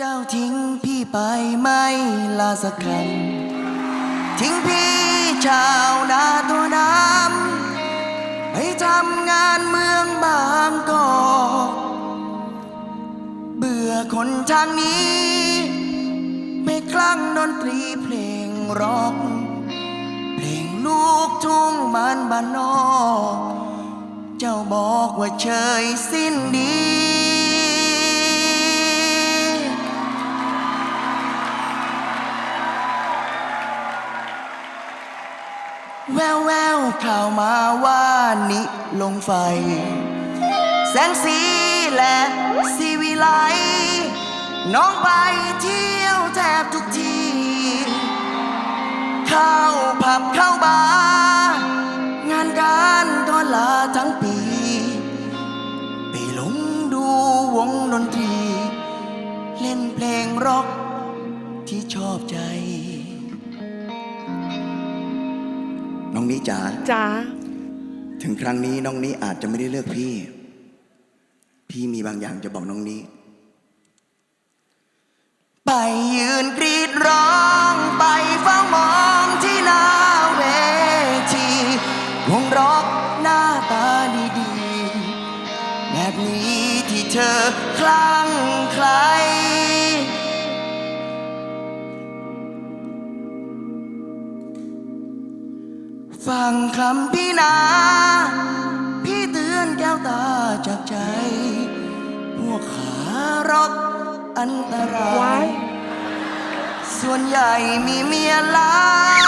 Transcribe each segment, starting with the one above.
เจ้าทิ้งพี่ไปไม่ลาสักคำทิ้งพี่ชาวนาตัวน้ำไปทำงานเมืองบางกอกเบื่อคนทางนี้ ไม่คลั่งดนตรีเพลงร็อกเพลงลูกทุ่งมันบ้านนอก เจ้าบอกว่าเฉยสิ้นดี แววแววข่าวมาว่านิลงไฟ แสงสีและสีวิไล น้องไปเที่ยวแทบทุกที เข้าผับเข้าบาร์งานการก็ลาทั้งปี ไปหลงดูวงดนตรี เล่นเพลงร็อกที่ชอบใจ องนี้จ๋าจ้าถึงครั้งนี้น้องนี้อาจจะไม่ได้เลือกพี่ พี่มีบางอย่างจะบอกน้องนี้ ไปยืนกรีดร้องไปเฝ้ามองที่หน้าเวทีวงร็อกหน้าตาดีๆแบบนี้ที่เธอคลั่งใคร ฟังคำพี่นา พี่เตือนแก้วตาจากใจพวกขารอกอันตราว้ายยส่วนใหญ่มีเมียหลาย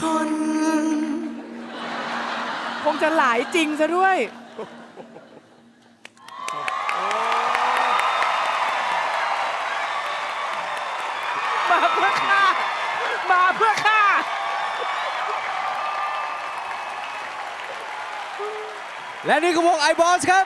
คน คงจะหลายจริงซะด้วย เพื่อฆ่า มาเพื่อฆ่า และนี่คือวงไอบอสครับ